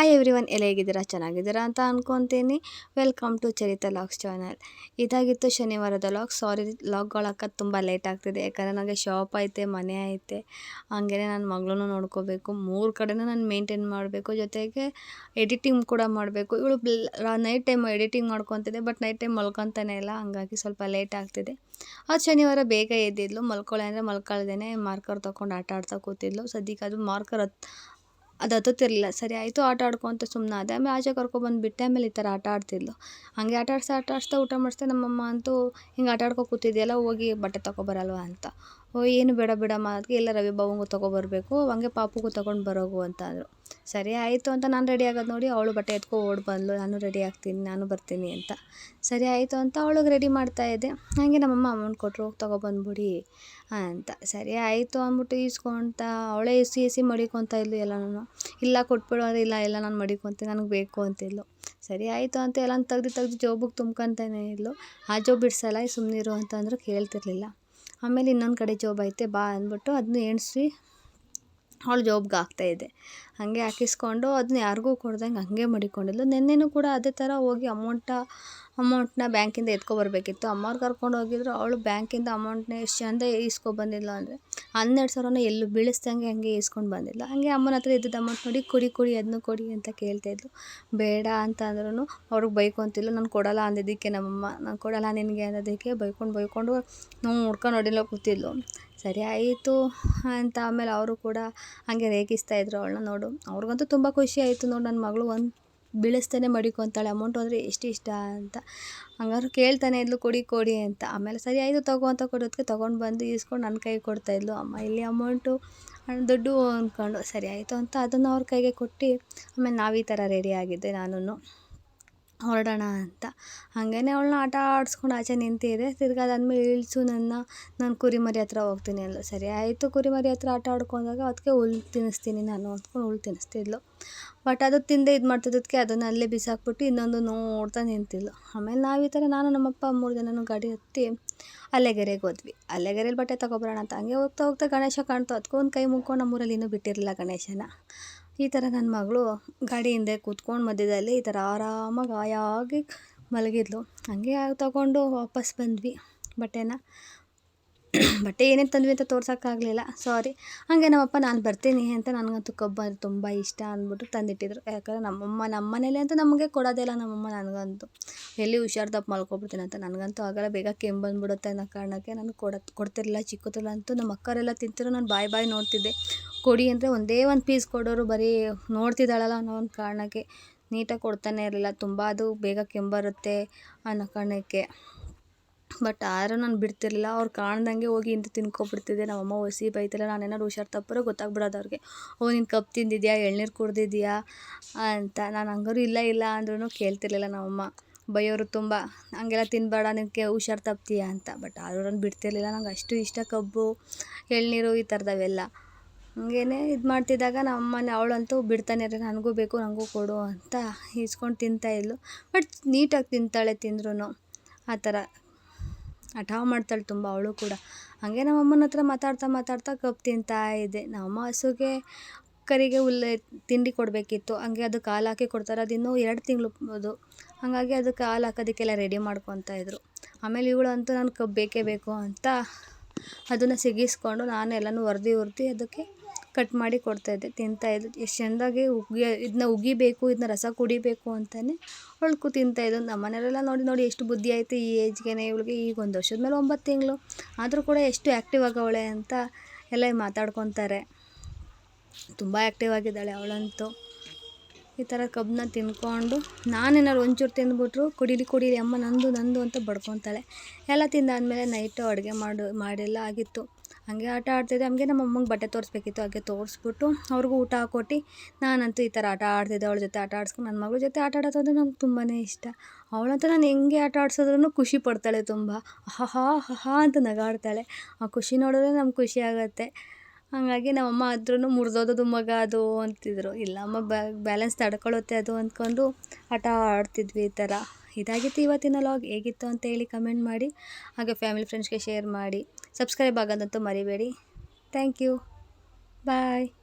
Hi every one ಎಲ್ಲ ಹೇಗಿದ್ದೀರಾ? ಚೆನ್ನಾಗಿದ್ದೀರಾ ಅಂತ ಅಂದ್ಕೊತೀನಿ welcome to Charitha logs channel ಇದಾಗಿತ್ತು ಶನಿವಾರದ ಲಾಗ್ ಸಾರಿ ಲಾಗ್ಗಳಕ್ಕ ತುಂಬ ಲೇಟ್ ಆಗ್ತಿದೆ. ಯಾಕಂದರೆ ನನಗೆ ಶಾಪ್ ಐತೆ, ಮನೆ ಐತೆ. ಹಂಗೇ ನನ್ನ ಮಗಳೂ ನೋಡ್ಕೋಬೇಕು. ಮೂರು ಕಡೆನೂ ನಾನು ಮೇಂಟೈನ್ ಮಾಡಬೇಕು. ಜೊತೆಗೆ ಎಡಿಟಿಂಗ್ ಕೂಡ ಮಾಡಬೇಕು. ಇವಳು ನೈಟ್ ಟೈಮ್ ಎಡಿಟಿಂಗ್ ಮಾಡ್ಕೊತಿದ್ದೆ ಬಟ್ ನೈಟ್ ಟೈಮ್ ಮಲ್ಕೊತಾನೆ ಇಲ್ಲ. ಹಂಗಾಗಿ ಸ್ವಲ್ಪ ಲೇಟ್ ಆಗ್ತಿದೆ. ಅದು ಶನಿವಾರ ಬೇಗ ಎದ್ದಿದ್ಲು. ಮಲ್ಕೊಳ್ಳೆ ಅಂದರೆ ಮಲ್ಕೊಳ್ದೇನೆ ಮಾರ್ಕರ್ ತೊಗೊಂಡು ಆಟ ಆಡ್ತಾ ಕೂತಿದ್ಲು. ಸದ್ಯಕ್ಕೆ ಅದು ಮಾರ್ಕರ್ ಹತ್ ಅದು ಹತ್ತುತ್ತಿರಲಿಲ್ಲ ಸರಿ, ಆಯಿತು, ಆಟ ಆಡ್ಕೊತ ಸುಮ್ಮನೆ ಆದೆ. ಆಮೇಲೆ ಆಚೆ ಕರ್ಕೊಬಂದು ಬಿಟ್ಟೆ ಆಮೇಲೆ ಈ ಥರ ಆಟ ಆಡ್ತಿದ್ಲು. ಹಾಗೆ ಆಟ ಆಡಿಸ್ತಾ ಆಟ ಆಡಿಸ್ತಾ ಊಟ ಮಾಡಿಸ್ತಾ ನಮ್ಮಮ್ಮ ಅಂತೂ, ಹಿಂಗೆ ಆಟ ಆಡ್ಕೊ ಕೂತಿದ್ಯಲ್ಲ, ಹೋಗಿ ಬಟ್ಟೆ ತಗೊಬರಲ್ವಾ? ಅಂತ. ಏನು ಬೇಡ ಬೇಡಮ್ಮ ಅದಕ್ಕೆ ಎಲ್ಲ ರವಿ ಬಾವಂಗೂ ತೊಗೊಬರ್ಬೇಕು, ಹಂಗೆ ಪಾಪುಗೂ ತೊಗೊಂಡು ಬರೋಗು ಅಂತ ಅಂದರು ಸರಿ ಆಯಿತು ಅಂತ ನಾನು ರೆಡಿ ಆಗೋದು ನೋಡಿ ಅವಳು ಬಟ್ಟೆ ಎತ್ಕೊ ಓಡಿ ಬಂದಳು ನಾನು ರೆಡಿ ಆಗ್ತೀನಿ, ನಾನು ಬರ್ತೀನಿ ಅಂತ. ಸರಿ ಆಯಿತು ಅಂತ ಅವಳಿಗೆ ರೆಡಿ ಮಾಡ್ತಾ ಇದ್ದೆ. ಹಾಗೆ ನಮ್ಮಮ್ಮ ಅಮೌಂಟ್ ಕೊಟ್ಟರು ಹೋಗಿ ತೊಗೊಬಂದ್ಬಿಡಿ ಅಂತ. ಸರಿ ಆಯಿತು ಅಂದ್ಬಿಟ್ಟು ಈಸ್ಕೊಂತ, ಅವಳೇ ಎಸಿ ಎಸಿ ಮಡಿಕೊತ ಇದ್ಲು ನಾನು. ಇಲ್ಲ ಕೊಟ್ಬಿಡು ಅಂದರೆ ಇಲ್ಲ, ಎಲ್ಲ ನಾನು ಮಡಿಕೊತೀನಿ, ನನಗೆ ಬೇಕು ಅಂತಿದ್ಲು ಸರಿ ಆಯಿತು ಅಂತ ಎಲ್ಲ ತೆಗ್ದು ತೆಗ್ದು ಜೋಬಿಗೆ ತುಂಬ್ಕೊತಾನೆ ಇದ್ಲು. ಆ ಜೋಬ್ ಬಿಡ್ಸಲ್ಲ ಸುಮ್ಮನಿರು ಅಂತಂದ್ರು ಕೇಳ್ತಿರ್ಲಿಲ್ಲ. ಆಮೇಲೆ ಇನ್ನೊಂದು ಕಡೆ ಜೋಬ್ ಐತೆ, ಬಾ ಅಂದ್ಬಿಟ್ಟು ಅದನ್ನ ಎಣಿಸಿ ಅವಳು ಜೋಬ್ಗೆ ಹಾಕ್ತಾಯಿದ್ದೆ ಹಾಗೆ ಹಾಕಿಸ್ಕೊಂಡು ಅದನ್ನ ಯಾರಿಗೂ ಕೊಡ್ದಂಗೆ ಹಾಗೆ ಮಡಿಕೊಂಡಿದ್ಲು. ನಿನ್ನೆನೂ ಕೂಡ ಅದೇ ಥರ ಹೋಗಿ ಅಮೌಂಟ ಅಮೌಂಟ್ನ ಬ್ಯಾಂಕಿಂದ ಎತ್ಕೊಬರ್ಬೇಕಿತ್ತು. ಅಮ್ಮವ್ರು ಕರ್ಕೊಂಡು ಹೋಗಿದ್ರು. ಅವಳು ಬ್ಯಾಂಕಿಂದ ಅಮೌಂಟ್ನ ಎಷ್ಟು ಚಂದ ಈಸ್ಕೊಬಂದಿದ್ಲು ಅಂದರೆ ಹನ್ನೆರಡು ಸಾವಿರನ ಎಲ್ಲೂ ಬೀಳಿಸ್ದಂಗೆ ಹಂಗೆ ಈಸ್ಕೊಂಡು ಬಂದಿಲ್ಲ ಹಂಗೆ ಅಮ್ಮನ ಹತ್ರ ಇದ್ದಿದ್ದು ಅಮೌಂಟ್ ನೋಡಿ ಕೊಡಿ ಕೊಡಿ ಅದನ್ನು ಕೊಡಿ ಅಂತ ಕೇಳ್ತಾಯಿದ್ಲು ಬೇಡ ಅಂತ ಅಂದ್ರೂ ಅವ್ರಿಗೆ ಬೈಕೊಂತಿಲ್ಲ ನಾನು ಕೊಡಲ್ಲ ಅಂದಿದ್ದಕ್ಕೆ ನಮ್ಮಮ್ಮ, ನಾನು ಕೊಡಲ್ಲ ನಿನಗೆ ಅನ್ನೋದಕ್ಕೆ ಬೈಕೊಂಡು ಬೈಕೊಂಡು ನಾವು ನೋಡ್ಕೊಂಡು ನೋಡಿಲ್ಲ ಕೂತಿದ್ಲು. ಸರಿ ಆಯಿತು ಅಂತ ಆಮೇಲೆ ಅವರು ಕೂಡ ಹಾಗೆ ರೇಗಿಸ್ತಾಯಿದ್ರು ಅವಳನ್ನ ನೋಡು. ಅವ್ರಿಗಂತೂ ತುಂಬ ಖುಷಿ ಆಯಿತು ನೋಡು. ನನ್ನ ಮಗಳು ಒಂದು ಬೀಳಿಸ್ತಾನೆ ಮಡಿಕೊತಾಳೆ. ಅಮೌಂಟು ಅಂದರೆ ಎಷ್ಟು ಇಷ್ಟ ಅಂತ. ಹಂಗಾರು ಕೇಳ್ತಾನೆ ಇದ್ಲು, ಕೊಡಿ ಕೊಡಿ ಅಂತ. ಆಮೇಲೆ ಸರಿ, ಆಯಿತು ತಗೋ ಅಂತ ಕೊಡೋದಕ್ಕೆ ತೊಗೊಂಡು ಬಂದು ಈಸ್ಕೊಂಡು ನನ್ನ ಕೈಗೆ ಕೊಡ್ತಾಯಿದ್ಲು ಅಮ್ಮ, ಇಲ್ಲಿ ಅಮೌಂಟು ದುಡ್ಡು ಅಂದ್ಕೊಂಡು ಸರಿ, ಆಯಿತು ಅಂತ ಅದನ್ನು ಅವ್ರ ಕೈಗೆ ಕೊಟ್ಟು ಆಮೇಲೆ ನಾವು ಈ ಥರ ರೆಡಿ ಆಗಿದ್ದೆ ನಾನು ಹೊರಡೋಣ ಅಂತ. ಹಾಗೆಯೇ ಅವಳನ್ನ ಆಟ ಆಡಿಸ್ಕೊಂಡು ಆಚೆ ನಿಂತಿದ್ದೆ. ತಿರ್ಗಿ ಅದಾದ್ಮೇಲೆ ಇಳಿಸು ನನ್ನ, ನಾನು ಕುರಿಮರಿ ಹತ್ರ ಹೋಗ್ತೀನಿ ಅಲ್ಲ ಸರಿ ಆಯಿತು ಕುರಿಮರಿ ಹತ್ರ ಆಟ ಆಡ್ಕೊಂಡಾಗ ಅದಕ್ಕೆ ಹುಲ್ಲು ತಿನ್ನಿಸ್ತೀನಿ ನಾನು ಅಂದ್ಕೊಂಡು ಹುಲ್ಲು ತಿನ್ನಿಸ್ತಿದ್ಲು. ಬಟ್ ಅದು ತಿಂದೆ ಇದು ಮಾಡ್ತಿದ್ದಕ್ಕೆ ಅದನ್ನು ಅಲ್ಲೇ ಬಿಸಾಕ್ಬಿಟ್ಟು ಇನ್ನೊಂದು ನೋಡ್ತಾ ನಿಂತಿದ್ಲು. ಆಮೇಲೆ ನಾವು ಈ ಥರ ನಾನು ನಮ್ಮಪ್ಪ ಮೂರು ಜನನೂ ಗಾಡಿ ಹತ್ತಿ ಅಲ್ಲೆಗೆರೆಗೆ ಹೋದ್ವಿ. ಅಲ್ಲೆಗೆರೆಯಲ್ಲಿ ಬಟ್ಟೆ ತೊಗೊಬರೋಣ ಅಂತ. ಹಂಗೆ ಹೋಗ್ತಾ ಹೋಗ್ತಾ ಗಣೇಶ ಕಾಣ್ತು. ಅದಕ್ಕೊಂದು ಕೈ ಮುಕ್ಕೊಂಡು ನಮ್ಮೂರಲ್ಲಿ ಇನ್ನೂ ಬಿಟ್ಟಿರಲಿಲ್ಲ ಗಣೇಶನ. ಈ ಥರ ನನ್ನ ಮಗಳು ಗಾಡಿ ಹಿಂದೆ ಕೂತ್ಕೊಂಡು ಮಧ್ಯದಲ್ಲಿ ಈ ಥರ ಆರಾಮಾಗಿ ಆಯಾಗಿ ಮಲಗಿದ್ಲು. ಹಂಗೆ ತಗೊಂಡು ವಾಪಸ್ ಬಂದ್ವಿ. ಬಟ್ಟೆನ ಬಟ್ಟೆ ಏನೇನು ತಂದ್ವಿ ಅಂತ ತೋರ್ಸೋಕ್ಕಾಗಲಿಲ್ಲ. ಸಾರಿ ಹಾಗೆ ನಮ್ಮಪ್ಪ, ನಾನು ಬರ್ತೀನಿ ಅಂತ ನನಗಂತೂ ಕಬ್ಬು ಅದು ತುಂಬ ಇಷ್ಟ ಅಂದ್ಬಿಟ್ಟು ತಂದಿಟ್ಟಿದ್ರು. ಯಾಕಂದರೆ ನಮ್ಮಮ್ಮ, ನಮ್ಮ ಮನೇಲಿ ಅಂತೂ ನಮಗೆ ಕೊಡೋದೇ ಇಲ್ಲ ನಮ್ಮಮ್ಮ ನನಗಂತೂ. ಎಲ್ಲಿ ಹುಷಾರು ತಪ್ಪು ಮಲ್ಕೊಬಿಡ್ತೀನಿ ಅಂತ ನನಗಂತೂ ಆಗಲ್ಲ. ಬೇಗ ಕೆಮ್ಮು ಬಂದ್ಬಿಡುತ್ತೆ ಅನ್ನೋ ಕಾರಣಕ್ಕೆ ನನಗೆ ಕೊಡ ಕೊಡ್ತಿರಲಿಲ್ಲ ಚಿಕ್ಕದಲ್ಲಂತೂ ನಮ್ಮ ಅಕ್ಕರೆಲ್ಲ ತಿಂತಿರೋ ನಾನು ಬಾಯಿ ಬಾಯಿ ನೋಡ್ತಿದ್ದೆ. ಕೊಡಿ ಅಂದರೆ ಒಂದೇ ಒಂದು ಪೀಸ್ ಕೊಡೋರು ಬರೀ ನೋಡ್ತಿದ್ದಾಳಲ್ಲ ಅನ್ನೋ ಒಂದು ಕಾರಣಕ್ಕೆ ನೀಟಾಗಿ ಕೊಡ್ತಾನೆ ಇರಲಿಲ್ಲ. ತುಂಬ ಅದು ಬೇಗ ಕೆಂಬರುತ್ತೆ ಬರುತ್ತೆ ಅನ್ನೋ ಕಾರಣಕ್ಕೆ. ಬಟ್ ಆದರೂ ನಾನು ಬಿಡ್ತಿರ್ಲಿಲ್ಲ. ಅವ್ರು ಕಾಣ್ದಂಗೆ ಹೋಗಿ ಹಿಂದೆ ತಿನ್ಕೊಬಿಡ್ತಿದ್ದೆ. ನಮ್ಮಮ್ಮ ಒಸಿ ಬೈತಿಲ್ಲ. ನಾನು ಏನಾದ್ರು ಹುಷಾರು ತಪ್ಪರೋ ಗೊತ್ತಾಗ್ಬಿಡೋದು ಅವ್ರಿಗೆ. ಓ, ನೀನು ಕಪ್ ತಿಂದಿದ್ಯಾ? ಎಳ್ನೀರು ಕುಡ್ದಿದ್ಯಾ? ಅಂತ. ನಾನು ಹಂಗಾರು ಇಲ್ಲ ಇಲ್ಲ ಅಂದ್ರೂ ಕೇಳ್ತಿರ್ಲಿಲ್ಲ ನಮ್ಮಮ್ಮ ಬೈಯೋರು ತುಂಬ. ಹಂಗೆಲ್ಲ ತಿನ್ನಬೇಡ ನಿನಗೆ ಹುಷಾರು ತಪ್ತೀಯಾ? ಅಂತ. ಬಟ್ ಆದರೂ ನಾನು ಬಿಡ್ತಿರ್ಲಿಲ್ಲ. ನಂಗೆ ಅಷ್ಟು ಇಷ್ಟ ಕಬ್ಬು, ಎಳ್ನೀರು ಈ ಥರದವೆಲ್ಲ. ಹಂಗೇನೆ ಇದು ಮಾಡ್ತಿದ್ದಾಗ ನಮ್ಮನೆ ಅವಳಂತೂ ಬಿಡ್ತಾನೆ ಇರಲಿಲ್ಲ ನನಗೂ ಬೇಕು ನನಗೂ ಕೊಡು ಅಂತ ಈಸ್ಕೊಂಡು ತಿಂತಾಯಿದ್ಲು ಬಟ್ ನೀಟಾಗಿ ತಿಂತಾಳೆ ತಿಂದ್ರೂ ಆ ಥರ ಹಠ ಮಾಡ್ತಾಳೆ ತುಂಬ ಅವಳು ಕೂಡ. ಹಾಗೆ ನಮ್ಮಮ್ಮನ ಹತ್ರ ಮಾತಾಡ್ತಾ ಮಾತಾಡ್ತಾ ಕಬ್ಬು ತಿಂತಾ ಇದ್ದೆ ನಮ್ಮಮ್ಮ ಹಸುಗೆ ಕರಿಗೆ ಹುಲ್ಲು ತಿಂಡಿ ಕೊಡಬೇಕಿತ್ತು. ಹಂಗೆ ಅದಕ್ಕೆ ಹಾಲು ಹಾಕಿ ಕೊಡ್ತಾರೆ. ಅದು ಇನ್ನೂ ಎರಡು ತಿಂಗಳು ಅದು. ಹಾಗಾಗಿ ಅದಕ್ಕೆ ಹಾಲು ಹಾಕೋದಕ್ಕೆಲ್ಲ ರೆಡಿ ಮಾಡ್ಕೊತಾ ಇದ್ರು. ಆಮೇಲೆ ಇವಳು ಅಂತೂ ನಾನು ಕಬ್ಬು ಬೇಕೇ ಬೇಕು ಅಂತ ಅದನ್ನು ಸಿಗಿಸ್ಕೊಂಡು ನಾನು ಎಲ್ಲನೂ ಹೊರ್ದು ಒರೆದು ಅದಕ್ಕೆ ಕಟ್ ಮಾಡಿ ಕೊಡ್ತಾಯಿದ್ದೆ ತಿಂತಾಯಿದ್ದು ಎಷ್ಟು ಚೆಂದಾಗಿ ಉಗಿ ಇದನ್ನ ಉಗಿಬೇಕು ಇದನ್ನ ರಸ ಕುಡಿಬೇಕು ಅಂತಲೇ ಅವಳು ತಿಂತಾಯಿದ್ದು ನಮ್ಮ ಮನೆಯವರೆಲ್ಲ ನೋಡಿ ನೋಡಿ ಎಷ್ಟು ಬುದ್ಧಿ ಆಯಿತು ಈ ಏಜ್ಗೆ ಇವಳಿಗೆ ಈಗ ಒಂದು ವರ್ಷದ ಮೇಲೆ ಒಂಬತ್ತು ತಿಂಗಳು. ಆದರೂ ಕೂಡ ಎಷ್ಟು ಆ್ಯಕ್ಟಿವ್ ಆಗವಳೆ ಅಂತ ಎಲ್ಲ ಮಾತಾಡ್ಕೊತಾರೆ. ತುಂಬ ಆ್ಯಕ್ಟಿವ್ ಆಗಿದ್ದಾಳೆ ಅವಳಂತೂ. ಈ ಥರ ಕಬ್ಬನ್ನ ತಿನ್ಕೊಂಡು ನಾನೇನಾದ್ರು ಒಂಚೂರು ತಿಂದ್ಬಿಟ್ರು ಕುಡೀಲಿ ಕುಡೀಲಿ, ಅಮ್ಮ ನಂದು ನಂದು ಅಂತ ಬಡ್ಕೊತಾಳೆ. ಎಲ್ಲ ತಿಂದಾದಮೇಲೆ ನೈಟು ಅಡುಗೆ ಮಾಡು, ಮಾಡೆಲ್ಲ, ಆಗಿತ್ತು. ಹಾಗೆ ಆಟ ಆಡ್ತಿದ್ದೆ. ಹಂಗೆ ನಮ್ಮ ಅಮ್ಮಂಗೆ ಬಟ್ಟೆ ತೋರಿಸ್ಬೇಕಿತ್ತು, ಹಾಗೆ ತೋರಿಸ್ಬಿಟ್ಟು ಅವ್ರಿಗೂ ಊಟ ಹಾಕೊಟ್ಟು ನಾನಂತೂ ಈ ಥರ ಆಟ ಆಡ್ತಿದ್ದೆ. ಅವಳ ಜೊತೆ ಆಟ ಆಡಿಸ್ಕೊಂಡು ನನ್ನ ಮಗಳ ಜೊತೆ ಆಟ ಆಡೋದಂದ್ರೆ ನಂಗೆ ತುಂಬಾ ಇಷ್ಟ. ಅವಳಂತ ನಾನು ಹೆಂಗೆ ಆಟ ಆಡ್ಸಿದ್ರೂ ಖುಷಿ ಪಡ್ತಾಳೆ ತುಂಬ. ಹಾ ಹಹಾ ಅಂತ ನಗಾಡ್ತಾಳೆ. ಆ ಖುಷಿ ನೋಡಿದ್ರೆ ನಮ್ಗೆ ಖುಷಿ ಆಗುತ್ತೆ. ಹಾಗಾಗಿ ನಮ್ಮಮ್ಮ ಆದ್ರೂ ಮುರಿದೋದದು ಮಗ ಅದು ಅಂತಿದ್ರು. ಇಲ್ಲ ಅಮ್ಮ ಬ್ಯಾಲೆನ್ಸ್ ತಡ್ಕೊಳುತ್ತೆ ಅದು ಅಂದ್ಕೊಂಡು ಆಟ ಆಡ್ತಿದ್ವಿ ಈ ಥರ. ಇದಾಗಿತ್ತು ಇವತ್ತಿನ ಲಾಗ್ ಹೇಗಿತ್ತು ಅಂತ ಹೇಳಿ ಕಮೆಂಟ್ ಮಾಡಿ, ಹಾಗೆ ಫ್ಯಾಮಿಲಿ ಫ್ರೆಂಡ್ಸ್ಗೆ ಶೇರ್ ಮಾಡಿ, ಸಬ್ಸ್ಕ್ರೈಬ್ ಆಗೋದಂತೂ ಮರಿಬೇಡಿ. Thank you. ಬಾಯ್.